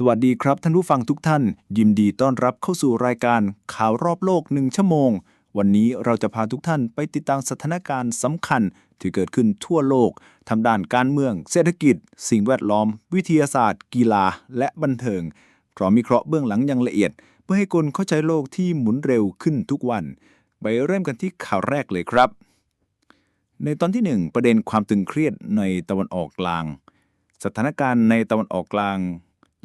สวัสดีครับ ท่านผู้ฟังทุกท่าน ยินดีต้อนรับเข้าสู่รายการข่าวรอบโลกหนึ่งชั่วโมง วันนี้เราจะพาทุกท่านไปติดตามสถานการณ์สำคัญ ที่เกิดขึ้นทั่วโลกทำด้านการเมือง เศรษฐกิจ สิ่งแวดล้อม วิทยาศาสตร์ กีฬา และบันเทิงพร้อมวิเคราะห์เบื้องหลังอย่างละเอียด เพื่อให้คนเข้าใจโลกที่หมุนเร็วขึ้นทุกวัน ไปเริ่มกันที่ข่าวแรกเลยครับ ในตอนที่หนึ่งประเด็นความตึงเครียดในตะวันออกกลาง สถานการณ์ในตะวันออกกลาง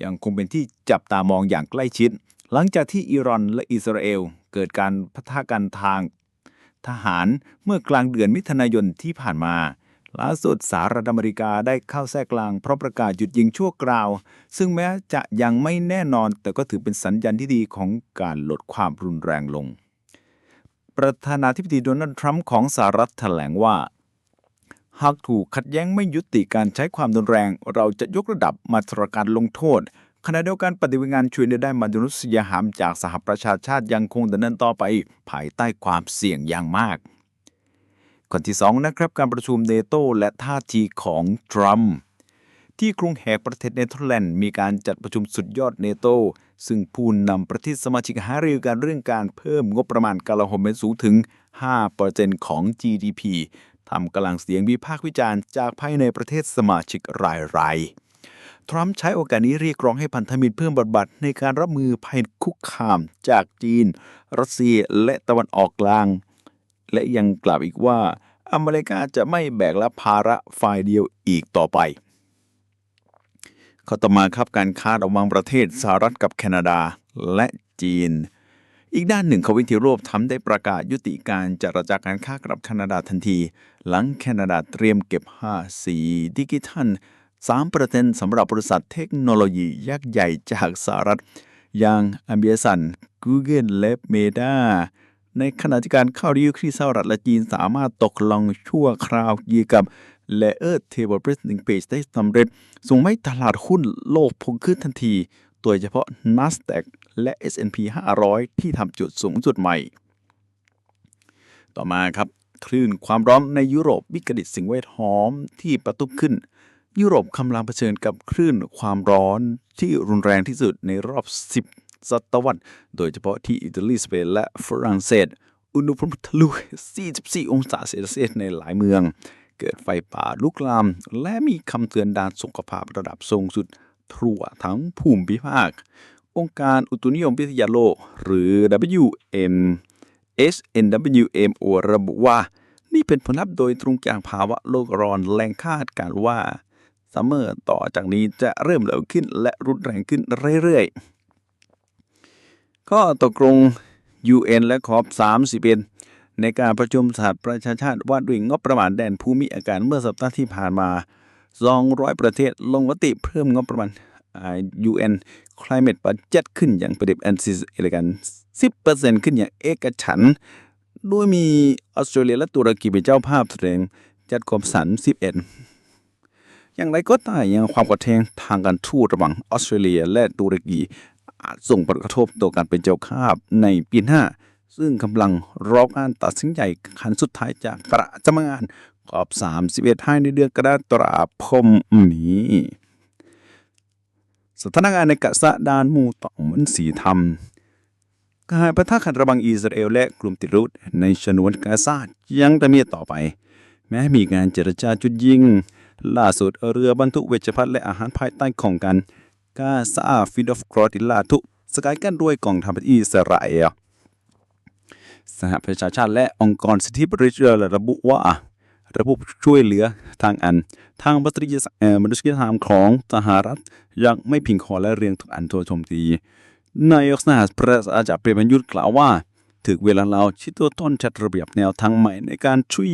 ยังคงเป็นที่จับตามองอย่างใกล้ชิด หลังจากที่อิหร่อนและอิสราเอล เกิดการพัฒนากันทาง ทหารเมื่อกลางเดือนมิถุนายนที่ผ่านมาล่าสุดสหรัฐอเมริกาได้เข้าแทรกกลางเพราะประกาศหยุดยิงชั่วคราว ซึ่งแม้จะยังไม่แน่นอน แต่ก็ถือเป็นสัญญาณที่ดีของการลดความรุนแรงลง ประธานาธิบดีโดนัลด์ทรัมป์ของสหรัฐแถลงว่า หากถูกขัดแย้งไม่ยุติการใช้ความรุนแรง เราจะยกระดับมาตรการลงโทษขณะเดียวกันปฏิบัติงานช่วยเหลือได้มนุษยหามจากสหประชาชาติยังคงดำเนินต่อไปภายใต้ความเสี่ยงอย่างมากคนที่สองนะครับการประชุมเนโตและท่าทีของทรัมป์ที่กรุงแฮกประเทศเนเธอร์แลนด์มีการจัดประชุมสุดยอดเนโตซึ่งผู้นำประเทศสมาชิกหารือกันเรื่องการเพิ่มงบประมาณกลาโหมเป็นสูงถึง 5%ของ GDP ทำกำลังเสียงวิพากษ์วิจารณ์จากภายในประเทศสมาชิกรายรายทรัมป์ใช้โอกาสนี้เรียกร้องให้พันธมิตรเพิ่มบทบาทในการรับมือภัยคุกคามจากจีน รัสเซียและตะวันออกกลาง และยังกล่าวอีกว่า อเมริกาจะไม่แบกรับภาระฝ่ายเดียวอีกต่อไป ข้อต่อมาครับการค้าระหว่างประเทศสหรัฐกับแคนาดาและจีน อีกด้านหนึ่งเขาวินทิโรบทำได้ประกาศยุติการจรจาการค้ากับแคนาดาทันที หลังแคนาดาเตรียมเก็บภาษีดิจิทัล3%สำหรับบริษัทเทคโนโลยียักษ์ใหญ่จากสหรัฐ อย่าง a m b i s o n Google และ Meta ในขณะที่การเข้าดิวที่สหรัฐและจีนสามารถตกลงชั่วคราวเกี่ยวกับ Layer Table Presenting Page ได้สำเร็จ ส่งให้ตลาดหุ้นโลกพุ่งขึ้นทันที โดยเฉพาะ NASDAQ และ S&P 500 ที่ทำจุดสูงสุดใหม่ ต่อมาครับ คลื่นความร้อนในยุโรปวิกฤตสิ่งแวดล้อมที่ประทุขึ้น ยุโรปกำลังเผชิญกับคลื่นความร้อนที่รุนแรงที่สุดในรอบ 10 ศตวรรษ โดยเฉพาะที่อิตาลีสเปนและฝรั่งเศส อุณหภูมิทะลุ 44 องศาเซลเซียสในหลายเมือง เกิดไฟป่าลุกลาม และมีคำเตือนด้านสุขภาพระดับสูงสุด ทั่วทั้งภูมิภาค องค์การอุตุนิยมวิทยาโลก หรือ WM SNWMO ระบุว่า นี่เป็นผลลัพธ์โดยตรงจากภาวะโลกร้อนแรงคาดการว่าซัมเมอร์ต่อจากนี้จะเริ่มเร็วขึ้นและรุนแรงขึ้นเรื่อยๆ ก็ตกลง UN และคอป31ในการประชุมสหประชาชาติว่าด้วยงบประมาณแดนภูมิอากาศเมื่อสัปดาห์ที่ผ่านมา 200 ประเทศลงมติเพิ่มงบประมาณ UN Climate Budget ขึ้นอย่างประดิบอันซิสเอเลกัน10%ขึ้นอย่างเอกฉันท์โดยมีออสเตรเลียและตุรกีเป็นเจ้าภาพแสดงจัดกรมสัน 11 อย่างไรก็ตามยังความกดแทงทางการทูตระหว่างออสเตรเลียและตุรกีอาจส่งผลกระทบต่อการเป็นเจ้าภาพในปีหน้าซึ่งกำลังรอการตัดสินใจขั้นสุดท้ายจากคณะกรรมการ ขอบ31 ให้ในเดือนกรกฎาคมนี้ สถานการณ์ในกะซะดานมูต่อเหมือนสีทำการประทะขัดระหว่างอิสราเอลและกลุ่มติรุดในฉนวนกาซายังดำเนินต่อไป แม้มีการเจรจาจุดยิง ล่าสุดเรือบรรทุกเวชภัณฑ์และอาหารภายใต้ของกันกาซาฟิดอฟกรอติลาทุสกายกันด้วยกองทัพอิสราเอลสหประชาชาติและองค์กรสิทธิมนุษยชนระบุว่า ระบบช่วยเหลือทางอัน ทางมนุษยมนุษยธรรมของสหรัฐยังไม่พียงพอและเรียงทุกอันโทษโจมตีนายกสหประชาชาติเปรมยุทธ์กล่าวว่า ถึงเวลาเราชิดตัวต้นจัดระเบียบแนวทางใหม่ในการช่วย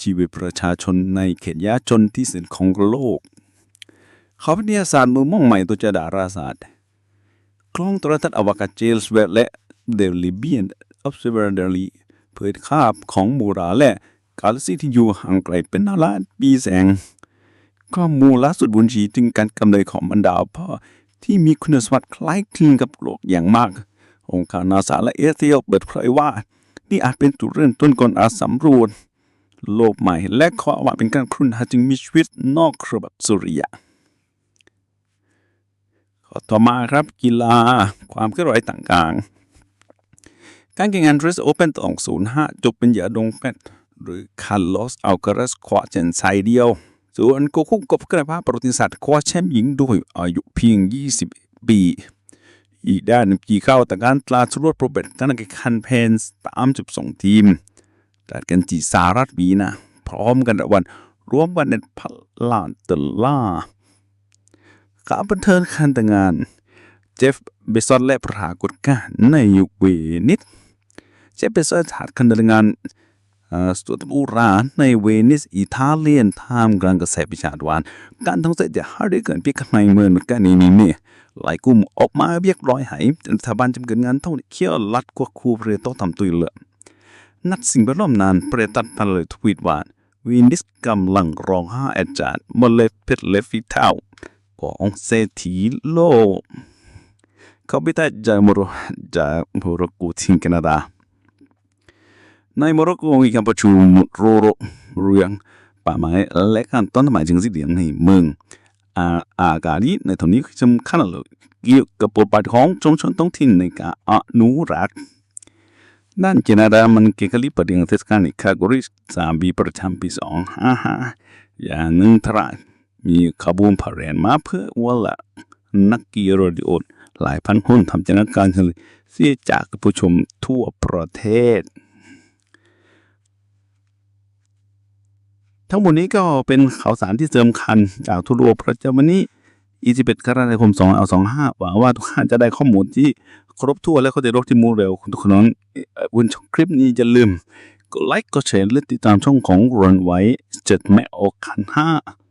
ชีวิตประชาชนในเขตยากจนที่สุดของโลก เขาวิทยาศาสตร์มือม่องใหม่ตัวจะดาราศาสตร์กล้องโทรทัศน์อวกาศเจลส์เวลและเดลิเบียน Observatory เผยภาพของมูราและ กาลซีที่อยู่ห่างไกลเป็นนาล้านปีแสง ข้อมูลล่าสุดบุญชีถึงการกำเนิดของบรรดาพ่อที่มีคุณสมบัติคล้ายคลึงกับโลกอย่างมาก องค์การนาซาและเอเทียเปิดเผยว่า นี่อาจเป็นจุดเริ่มต้นก่อนอาสำรวจโลกใหม่ และขอว่าเป็นการครุ่นหาจึงมีชีวิตนอกระบบสุริยะข้อต่อมาครับกีฬาความเคลื่อนไหวต่างๆ การแข่งขัน Dress Open 205จบเป็นเหยาดงเป็ด หรือคาร์ลอสอัลกาเรสคว้าแชมป์ชายเดียว ส่วนโกคุกบกระพาประวัติศาสตร์คว้าแชมป์หญิงด้วยอายุเพียง 20 ปี อีกด้านกีเข้าแต่การตลาดสรวดโปรเบตการแข่งขันเพนส์3.2ทีมจัดกันที่สหรัฐวีนะ พร้อมกันวันรวมกันในพันล้านดอลลาร์ข่าวบันเทิงคันแต่งงาน เจฟเบซอนและปรากฏการณ์ในยุคเวนิสเจฟเบซอนถัดคันแต่งงาน เอ่อสวอุราในเวนิสอิตาเลียนท่ามกลางกระแสวิชาดวานการท่องเที่ยวจะหาได้เกินพียงข้างในเมืองกันนี้นี่นี่ยหลายกลุ่มออกมาเรียกร้อยให้สถาบันจำเกิดงานท่องเที่ยวรัดกว่าคูเรียต้องทำตัวเลือนัดสิ่งแวดล้อมนานเปรตัดพันเลยทวีตว่าวินิสกำลังร้องห้าอาจารย์มลเพชรเลฟิเทาของเศรษฐีโลกเขาไปแต่จากมรจากมรกโกที่แคนาดา ในโมร็อกโกมีการประชุมโรโรเรื่องป่าไม้และการต้นไม้จึงสิเดียงในเมืองอาอากาศีในตอนนี้สำคัญเลยเกี่ยวกับบทบาทของชุมชนท้องถิ่นในการอนุรักษ์ด้านแคนาดามันเกี่ยวกับประเด็นเทศกาลในคากริสสามปีประจำปีสองห้าห้าอย่างหนึ่งทรายมีขบวนพาเหรดมาเพื่อว่าละนักกีฬาดิโอดหลายพันคนทำจากนักการเสียจากผู้ชมทั่วประเทศ ทั้งหมดนี้ก็เป็นข่าวสารที่เสริมคัน จากทั่วโลกประจำวันนี้21กรกฎาคม2เอา25หวังว่าทุกท่านจะได้ข้อมูลที่ครบถ้วนและเข้าใจโลกที่มูเร็วทุกคนนั้นช่อวันคลิปนี้อย่าลืมกดไลค์กดแชร์และติดตามช่องของรอนไว้7แม่ออกคัน5